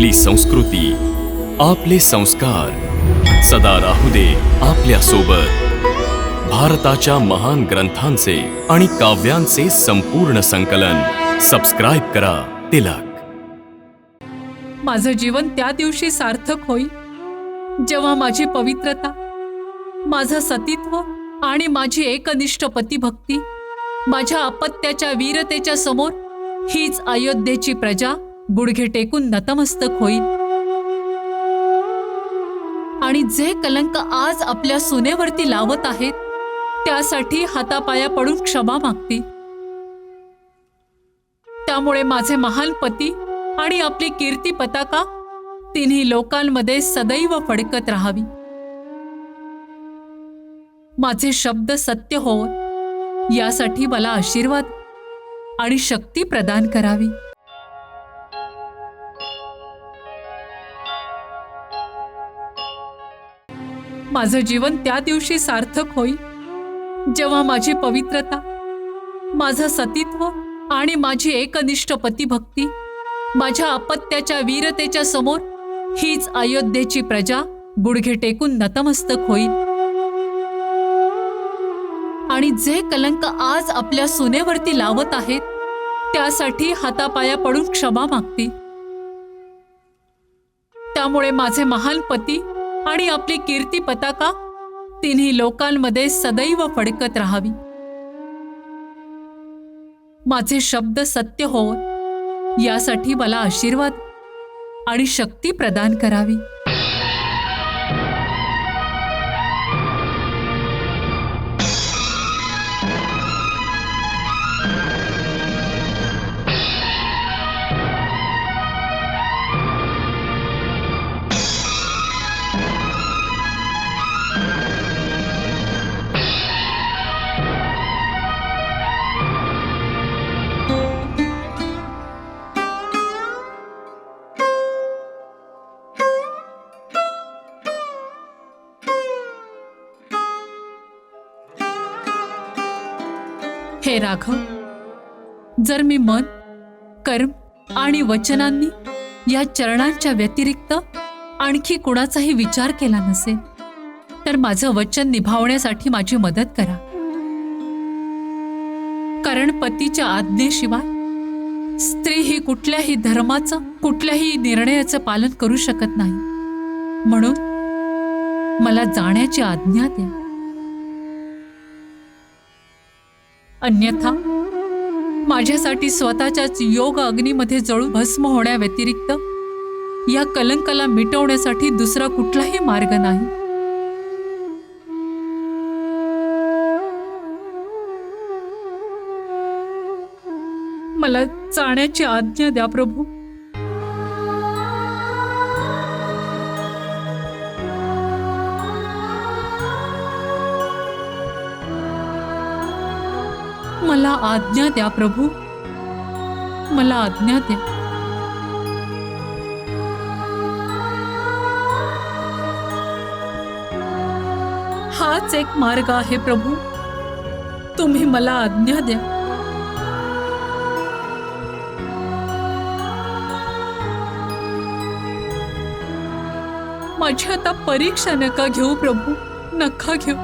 आपली संस्कृती आपले संस्कार. सदा राहू दे आपल्यासोबत भारताच्या महान ग्रंथांचे आणि काव्यांचे संपूर्ण संकलन. सबस्क्राईब करा. तिलक. माझं जीवन त्या दिवशी सार्थक होईल. जेव्हा माझी पवित्रता माझं सतीत्व आणि माझी एकनिष्ठ पतिभक्ती माझ्या अपत्याच्या वीरतेच्या समोर हीच अयोध्येची प्रजा गुडघे टेकून नतमस्तक होईल आणि जे कलंक आज आपल्या सुनेवरती लावत आहेत त्यासाठी हातापाया पडून क्षमा मागतील त्यामुळे माझे महान पती आणि आपली कीर्ती पताका तिन्ही लोकांमध्ये सदैव फडकत राहावी. माझे शब्द सत्य होवत यासाठी मला आशीर्वाद आणि शक्ती प्रदान करावी. माझं जीवन त्या दिवशी सार्थक होईल. जेव्हा माझी पवित्रता माझं सतीत्व आणि माझी एकनिष्ठ पतिभक्ती माझ्या अपत्याच्या वीरतेच्या समोर हीच अयोध्येची प्रजा गुडघे टेकून नतमस्तक होईल. आणि जे कलंक आज आपल्या सुनेवरती लावत आहेत त्यासाठी हातापाया पडून क्षमा मागतील. त्यामुळे माझे महान पती आणि आपली कीर्ती पताका तिन्ही लोकांमध्ये सदैव फडकत राहावी. माझे शब्द सत्य होत यासाठी मला आशीर्वाद आणि शक्ती प्रदान करावी. हे राघव जर मी मन कर्म आणि वचनांनी या चरणांच्या व्यतिरिक्त आणखी कुणाचाही विचार केला नसेल तर माझं वचन निभावण्यासाठी माझी मदत करा. कारण पतीच्या आज्ञेशिवाय स्त्री ही कुठल्याही धर्माचं कुठल्याही निर्णयाचं पालन करू शकत नाही. म्हणून मला जाण्याची आज्ञा द्या. अन्यथा माझ्यासाठी स्वतःच्याच योग अग्नीमध्ये जळू भस्म होण्याव्यतिरिक्त या कलंकाला मिटवण्यासाठी दुसरा कुठलाही मार्ग नाही. मला जाण्याची आज्ञा द्या प्रभू. मला आज्ञा द्या, प्रभू. मला आज्ञा द्या. हाच एक मार्ग आहे, प्रभू. तुम्ही मला आज्ञा द्या. माझी आता परीक्षा नका घेऊ, प्रभू. नका घेऊ.